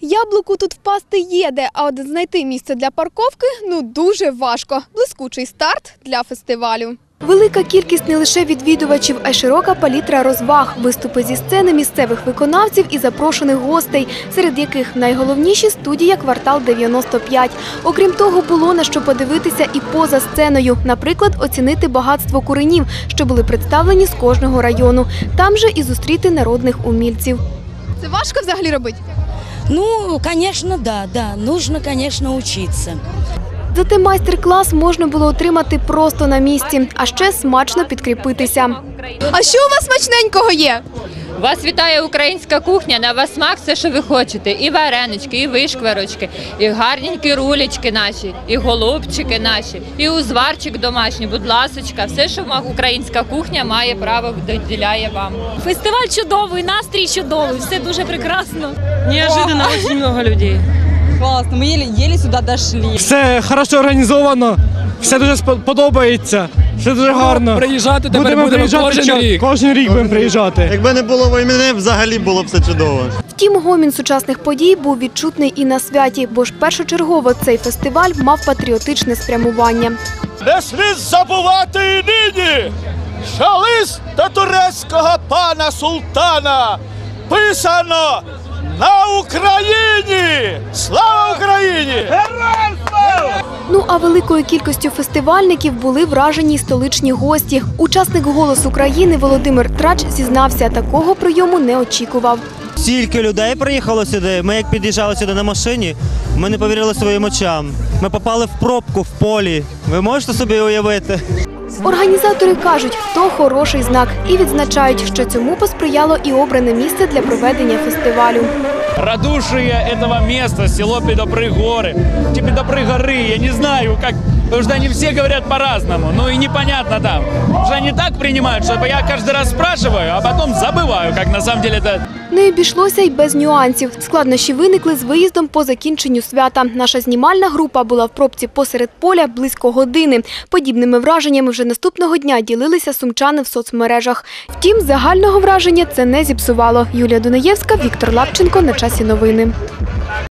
Яблуку тут впасти є де, а от знайти місце для парковки ну дуже важко. Блискучий старт для фестивалю. Велика кількість не лише відвідувачів, а й широка палітра розваг, виступи зі сцени місцевих виконавців і запрошених гостей, серед яких найголовніші студія «Квартал 95». Окрім того, було на що подивитися і поза сценою. Наприклад, оцінити багатство куренів, що були представлені з кожного району. Там же і зустріти народних умільців. Це важко взагалі робити? Ну, конечно, да, да. Нужно, конечно, учиться. Зате майстер-клас можна було отримати просто на місці, а ще смачно підкріпитися. А що у вас смачненького є? Вас вітає українська кухня, на вас смак все, що ви хочете. І варенички, і вишкварочки, і гарненькі рулечки наші, і голубчики наші, і узварчик домашній, будь ласочка, все, що ма- українська кухня має право доділяє вам. Фестиваль чудовий, настрій чудовий, все дуже прекрасно. Неожиданно очень много людей. Классно, мы еле, еле сюда дошли. Все хорошо організовано, все дуже спо- подобається, все дуже гарно. Приїжджати тепер Будемо будемо, приїжджати кожен ча- рік. Кожен рік будемо приїжджати. Якби не було війни, взагалі було б все чудово. Втім, гомін сучасних подій був відчутний і на святі, бо ж першочергово цей фестиваль мав патріотичне спрямування. Не слід забувати і нині, що лист до турецького пана султана писано на Україні! Слава Україні! Героям! Ну а великою кількістю фестивальників були вражені й столичні гості. Учасник «Голос України» Володимир Трач зізнався, такого прийому не очікував. Стільки людей приїхало сюди. Ми як під'їжджали сюди на машині, ми не повірили своїм очам. Ми попали в пробку в полі. Ви можете собі уявити? Організатори кажуть, то хороший знак і відзначають, що цьому посприяло і обране місце для проведення фестивалю. Радушие этого места, село Педопры горы. Педопры горы, я не знаю, как... Потому что они все говорят по-разному, ну и непонятно там. Потому что они так принимают, что я каждый раз спрашиваю, а потом забываю, как на самом деле это Не обійшлося й без нюансів. Складнощі виникли з виїздом по закінченню свята. Наша знімальна група була в пробці посеред поля близько години. Подібними враженнями вже наступного дня ділилися сумчани в соцмережах. Втім, загального враження це не зіпсувало. Юлія Дунаєвська, Віктор Лапченко. На часі новини.